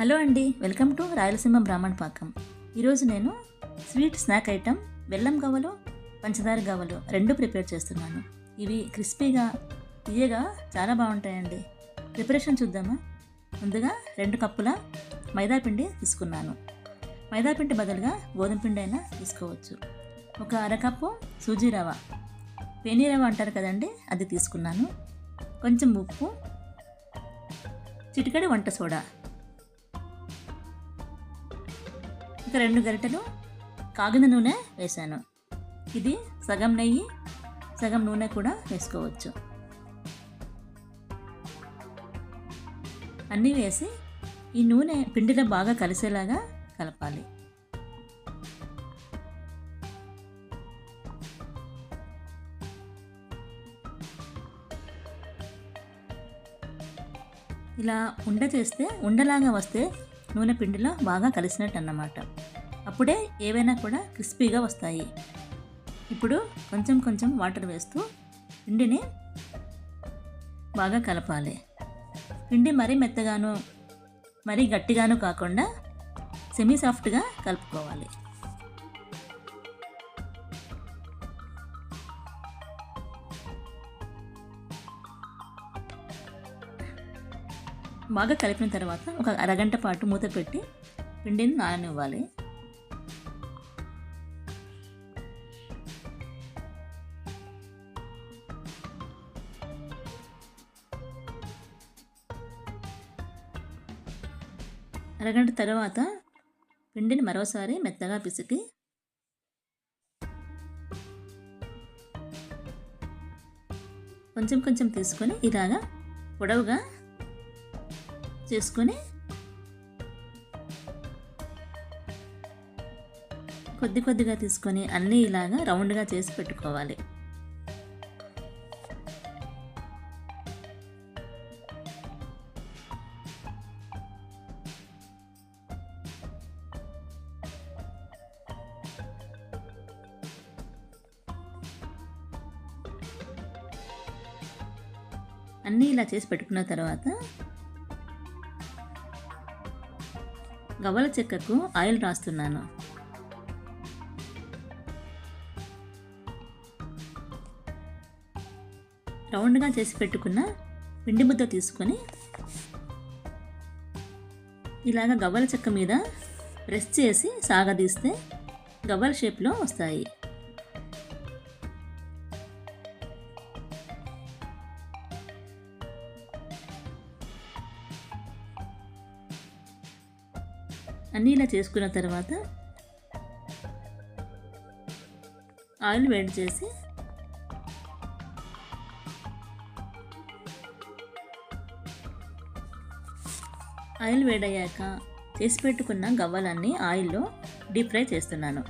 Hello అండి welcome to Rayalaseema బ్రాహ్మణ పాకం. ఈరోజు నేను స్వీట్ స్నాక్ ఐటెం బెల్లం గవ్వలు పంచదార గవ్వలు రెండు ప్రిపేర్ చేస్తున్నాను. ఇవి క్రిస్పీగా తీయగా చాలా బాగుంటాయండి. ప్రిపరేషన్ చూద్దామా? ముందుగా రెండు కప్పుల మైదాపిండి తీసుకున్నాను. మైదాపిండి బదులుగా గోధుమ పిండి అయినా తీసుకోవచ్చు. ఒక అరకప్పు సూజీ రవ పేనీ రవ అంటారు కదండి అది తీసుకున్నాను. కొంచెం ఉప్పు చిటికడి వంట సోడా. ఒక రెండు గరిటెలు కాగిన నూనె వేశాను. ఇది సగం నెయ్యి సగం నూనె కూడా వేసుకోవచ్చు. అన్నీ వేసి ఈ నూనె పిండిలో బాగా కలిసేలాగా కలపాలి. ఇలా ఉండ చేస్తే ఉండలాగా వస్తే నూనె పిండిలో బాగా కలిసినట్టు అన్నమాట అప్పుడే ఏవైనా కూడా క్రిస్పీగా వస్తాయి. ఇప్పుడు కొంచెం కొంచెం వాటర్ వేస్తూ పిండిని బాగా కలపాలి. పిండి మరీ మెత్తగాను మరీ గట్టిగాను కాకుండా సెమీ సాఫ్ట్గా కలుపుకోవాలి. బాగా కలిపిన తర్వాత ఒక అరగంట పాటు మూత పెట్టి పిండిని నాననివ్వాలి. అరగంట తర్వాత పిండిని మరోసారి మెత్తగా పిసికి కొంచెం కొంచెం తీసుకొని ఇలాగా పొడవుగా చేసుకొని కొద్ది కొద్దిగా తీసుకొని అన్నీ ఇలాగా రౌండ్గా చేసి పెట్టుకోవాలి. అన్నీ ఇలా చేసి పెట్టుకున్న తర్వాత గవ్వల చెక్కకు ఆయిల్ రాస్తున్నాను. రౌండ్గా చేసి పెట్టుకున్న పిండి ముద్ద తీసుకొని ఇలాగ గవ్వల చెక్క మీద ప్రెస్ చేసి సాగదీస్తే గవ్వల షేప్లో వస్తాయి. అన్నీ ఇలా చేసుకున్న తర్వాత ఆయిల్ వేడి చేసి ఆయిల్ వేడయ్యాక చేసి పెట్టుకున్న గవ్వలన్నీ ఆయిల్లో డీప్ ఫ్రై చేస్తున్నాను.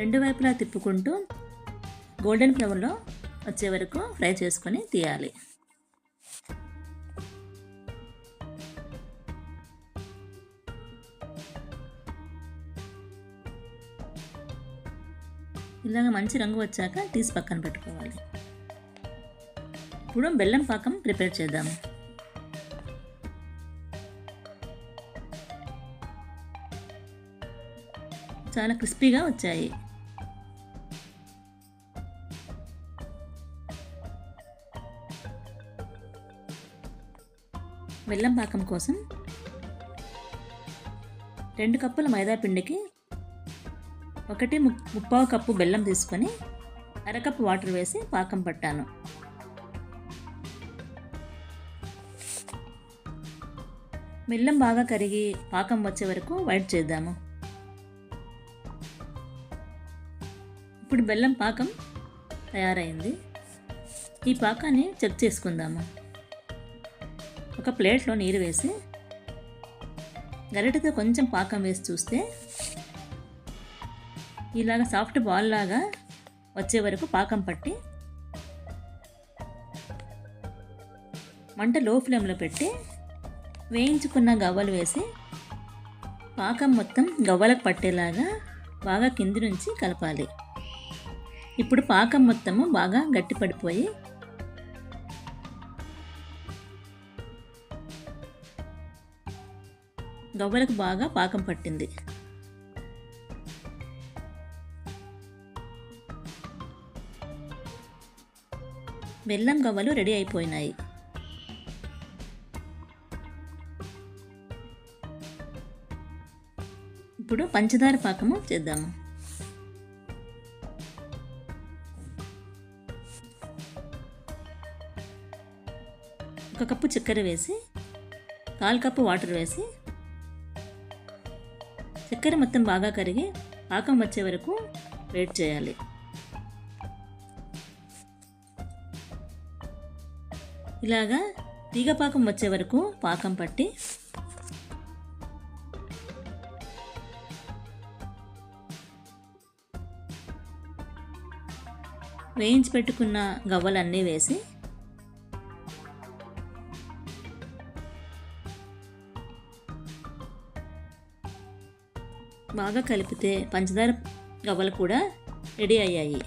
రెండు వైపులా తిప్పుకుంటూ గోల్డెన్ ఫ్లేవర్లో వచ్చే వరకు ఫ్రై చేసుకొని తీయాలి. ఇలాగ మంచి రంగు వచ్చాక తీసి పక్కన పెట్టుకోవాలి. ఇప్పుడు బెల్లం పాకం ప్రిపేర్ చేద్దాము చాలా క్రిస్పీగా వచ్చాయి. బెల్లం పాకం కోసం రెండు కప్పుల మైదా పిండికి ఒకటి ముప్పావు కప్పు బెల్లం తీసుకొని అరకప్పు వాటర్ వేసి పాకం పట్టాను. బెల్లం బాగా కరిగి పాకం వచ్చే వరకు వైట్ చేద్దాము. ఇప్పుడు బెల్లం పాకం తయారైంది. ఈ పాకాన్ని చెక్ చేసుకుందాము. ఒక ప్లేట్లో నీరు వేసి గరిటతో కొంచెం పాకం వేసి చూస్తే ఇలాగ సాఫ్ట్ బాల్ లాగా వచ్చే వరకు పాకం పట్టి మంట లో ఫ్లేమ్లో పెట్టి వేయించుకున్న గవ్వలు వేసి పాకం మొత్తం గవ్వలకు పట్టేలాగా బాగా కింది నుంచి కలపాలి. ఇప్పుడు పాకం మొత్తము బాగా గట్టిపడిపోయి గవ్వలకు బాగా పాకం పట్టింది. బెల్లం గవ్వలు రెడీ అయిపోయినాయి. ఇప్పుడు పంచదార పాకము చేద్దాము. ఒక కప్పు చక్కెర వేసి కాల్ కప్పు వాటర్ వేసి చక్కెర మొత్తం బాగా కరిగి పాకం వచ్చే వరకు వెయిట్ చేయాలి. ఇలాగా తీగ పాకం వచ్చే వరకు పాకం పట్టి వేయించి పెట్టుకున్న గవ్వలన్నీ వేసి బాగా కలిపితే పంచదార గవ్వలు కూడా రెడీ అయ్యాయి.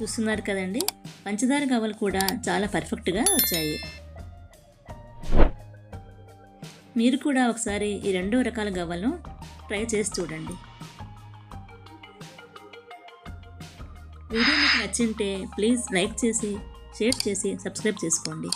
చూస్తున్నారు కదండి? పంచదార గవ్వలు కూడా చాలా పర్ఫెక్ట్గా వచ్చాయి. మీరు కూడా ఒకసారి ఈ రెండు రకాల గవ్వలను ట్రై చేసి చూడండి. వీడియో మీకు నచ్చింటే ప్లీజ్ లైక్ చేసి షేర్ చేసి సబ్స్క్రైబ్ చేసుకోండి.